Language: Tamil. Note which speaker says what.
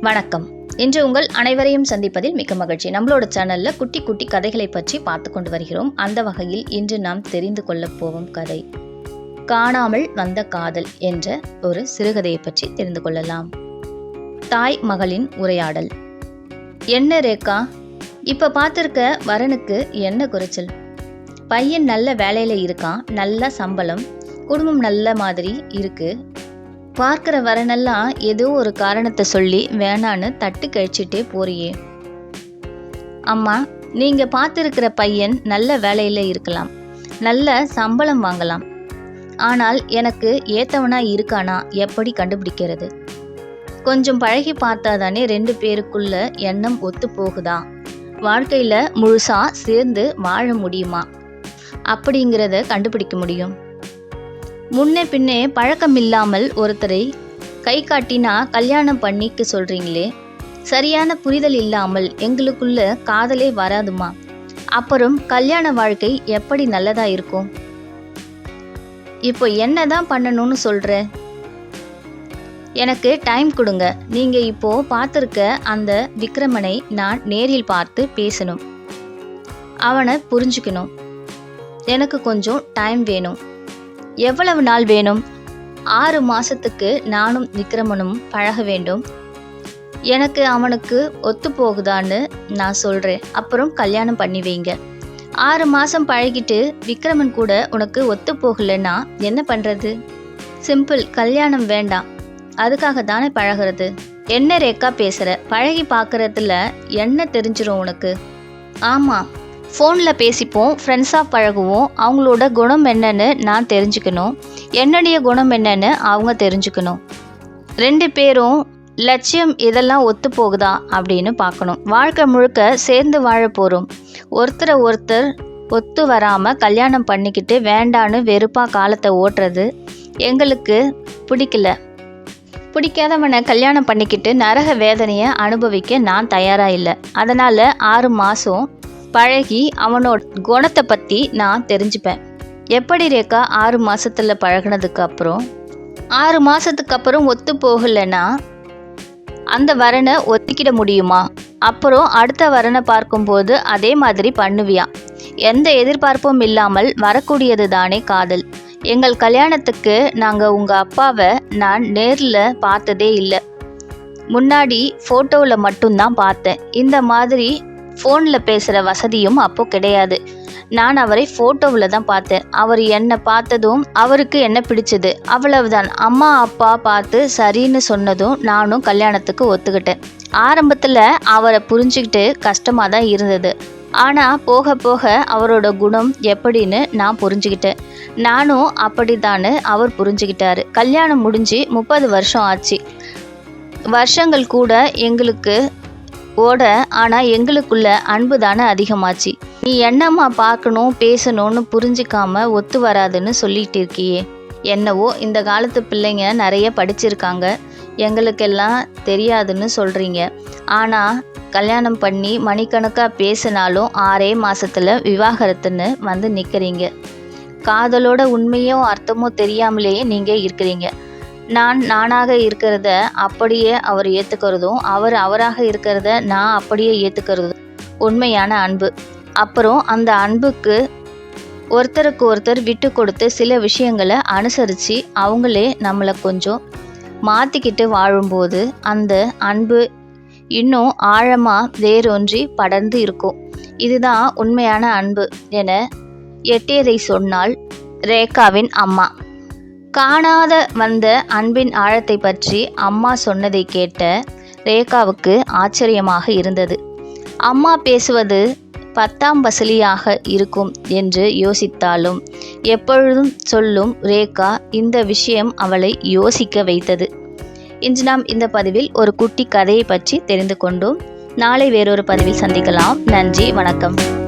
Speaker 1: வணக்கம். இன்று உங்கள் அனைவரையும் சந்திப்பதில் மிக்க மகிழ்ச்சி. நம்மளோட சேனல்ல குட்டி குட்டி கதைகளை பற்றி பார்த்து கொண்டு வருகிறோம். அந்த வகையில் இன்று நாம் தெரிந்து கொள்ளப் போகும் கதை காணாமல் வந்த காதல் என்ற ஒரு சிறுகதையை பற்றி தெரிந்து கொள்ளலாம். தாய் மகளின் உரையாடல். என்ன ரேக்கா இப்ப பார்த்துருக்க வரனுக்கு என்ன குறைச்சல்? பையன் நல்ல வேலையில இருக்கான் நல்ல சம்பளம் குடும்பம் நல்ல மாதிரி இருக்கு பார்க்குற வரனெல்லாம் ஏதோ ஒரு காரணத்தை சொல்லி வேணான்னு தட்டு கழிச்சிட்டே போறியே. அம்மா நீங்க பார்த்துருக்கிற பையன் நல்ல வேலையில இருக்கலாம். நல்ல சம்பளம் வாங்கலாம். ஆனால் எனக்கு ஏத்தவனா இருக்கானா எப்படி கண்டுபிடிக்கிறது? கொஞ்சம் பழகி பார்த்தாதானே ரெண்டு பேருக்குள்ள எண்ணம் ஒத்து போகுதா? வாழ்க்கையில முழுசா சேர்ந்து வாழ முடியுமா? அப்படிங்கிறத கண்டுபிடிக்க முடியும். முன்னே பின்னே பழக்கம் இல்லாமல் ஒருத்தரை கை காட்டினா கல்யாணம் பண்ணிக்க சொல்றீங்களே. சரியான புரிதல் இல்லாமல் எங்களுக்குள்ள காதலே வராதுமா. அப்புறம் கல்யாண வாழ்க்கை எப்படி நல்லதா இருக்கும்? இப்போ என்னதான் பண்ணணும்னு சொல்ற? எனக்கு டைம் கொடுங்க. நீங்க இப்போ பார்த்துருக்க அந்த விக்ரமனை நான் நேரில் பார்த்து பேசணும். அவனை புரிஞ்சுக்கணும். எனக்கு கொஞ்சம் டைம் வேணும். எவ்வளவு நாள் வேணும்? ஆறு மாசத்துக்கு நானும் விக்ரமனும் பழக வேண்டும். எனக்கு அவனுக்கு ஒத்து போகுதான்னு நான் சொல்றேன். அப்புறம் கல்யாணம் பண்ணி வைங்க. ஆறு மாசம் பழகிட்டு விக்ரமன் கூட உனக்கு ஒத்து போகலன்னா என்ன பண்றது? சிம்பிள் கல்யாணம் வேண்டாம். அதுக்காக தானே பழகிறது? என்ன ரேக்கா பேசுற? பழகி பார்க்கறதுல என்ன தெரிஞ்சிடும் உனக்கு? ஆமாம் ஃபோனில் பேசிப்போம் ஃப்ரெண்ட்ஸாக பழகுவோம். அவங்களோட குணம் என்னன்னு நான் தெரிஞ்சுக்கணும். என்னுடைய குணம் என்னன்னு அவங்க தெரிஞ்சுக்கணும். ரெண்டு பேரும் லட்சியம் இதெல்லாம் ஒத்து போகுதா அப்படின்னு பார்க்கணும். வாழ்க்கை முழுக்க சேர்ந்து வாழ போகிறோம் ஒருத்தரை ஒருத்தர் ஒத்து வராமல் கல்யாணம் பண்ணிக்கிட்டு வேண்டான்னு வெறுப்பாக காலத்தை ஓட்டுறது எங்களுக்கு பிடிக்கல. பிடிக்காதவனை கல்யாணம் பண்ணிக்கிட்டு நரக வேதனையை அனுபவிக்க நான் தயாராக இல்லை. அதனால் ஆறு மாதம் பழகி அவனோட குணத்தை பற்றி நான் தெரிஞ்சுப்பேன். எப்படி ரேக்கா ஆறு மாதத்தில் பழகுனதுக்கு அப்புறம்? ஆறு மாதத்துக்கு அப்புறம் ஒத்து போகலைன்னா அந்த வரனை ஒத்திக்கிட முடியுமா? அப்புறம் அடுத்த வரனை பார்க்கும்போது அதே மாதிரி பண்ணுவியா? எந்த எதிர்பார்ப்பும் இல்லாமல் வரக்கூடியது தானே காதல். எங்கள் கல்யாணத்துக்கு நாங்கள் உங்கள் அப்பாவை நான் நேரில் பார்த்ததே இல்லை. முன்னாடி ஃபோட்டோவில் மட்டும்தான் பார்த்தேன். இந்த மாதிரி ஃபோனில் பேசுகிற வசதியும் அப்போ கிடையாது. நான் அவரை ஃபோட்டோவில் தான் பார்த்தேன். அவர் என்னை பார்த்ததும் அவருக்கு என்ன பிடிச்சது. அவ்வளவுதான். அம்மா அப்பா பார்த்து சரின்னு சொன்னதும் நானும் கல்யாணத்துக்கு ஒத்துக்கிட்டேன். ஆரம்பத்தில் அவரை புரிஞ்சுக்கிட்டு கஷ்டமாக தான் இருந்தது. ஆனால் போக போக அவரோட குணம் எப்படின்னு நான் புரிஞ்சுக்கிட்டேன். நானும் அப்படித்தானு அவர் புரிஞ்சுக்கிட்டாரு. கல்யாணம் முடிஞ்சு முப்பது வருஷம் ஆச்சு. வருஷங்கள் கூட எங்களுக்கு ஓட ஆனால் எங்களுக்குள்ள அன்பு தானே அதிகமாச்சு. நீ என்னம்மா பார்க்கணும் பேசணும்னு புரிஞ்சிக்காம ஒத்து வராதுன்னு சொல்லிட்டு இருக்கியே. என்னவோ இந்த காலத்து பிள்ளைங்க நிறைய படிச்சிருக்காங்க. எங்களுக்கெல்லாம் தெரியாதுன்னு சொல்கிறீங்க ஆனால் கல்யாணம் பண்ணி மணிக்கணக்காக பேசினாலும் ஆறே மாதத்தில் விவாகரத்துன்னு வந்து நிற்கிறீங்க காதலோட உண்மையோ அர்த்தமோ தெரியாமலேயே நீங்கள் இருக்கிறீங்க. நான் நானாக இருக்கிறத அப்படியே அவர் ஏற்றுக்கிறதும் அவர் அவராக இருக்கிறத நான் அப்படியே ஏற்றுக்கிறதும் உண்மையான அன்பு. அப்புறம் அந்த அன்புக்கு ஒருத்தருக்கு ஒருத்தர் விட்டு கொடுத்து சில விஷயங்களை அனுசரித்து அவங்களே நம்மளை கொஞ்சம் மாற்றிக்கிட்டு வாழும்போது அந்த அன்பு இன்னும் ஆழமாக வேரொன்றி படர்ந்து இருக்கும். இதுதான் உண்மையான அன்பு என எட்டியதை சொன்னால் ரேகாவின் அம்மா. காணாத வந்த அன்பின் ஆழத்தை பற்றி அம்மா சொன்னதை கேட்ட ரேகாவுக்கு ஆச்சரியமாக இருந்தது. அம்மா பேசுவது பத்தாம் வசலியாக இருக்கும் என்று யோசித்தாலும் எப்பொழுதும் சொல்லும் ரேகா இந்த விஷயம் அவளை யோசிக்க வைத்தது. இன்று நாம் இந்த பதிவில் ஒரு குட்டி கதையை பற்றி தெரிந்து கொண்டோம். நாளை வேறொரு பதிவில் சந்திக்கலாம். நன்றி வணக்கம்.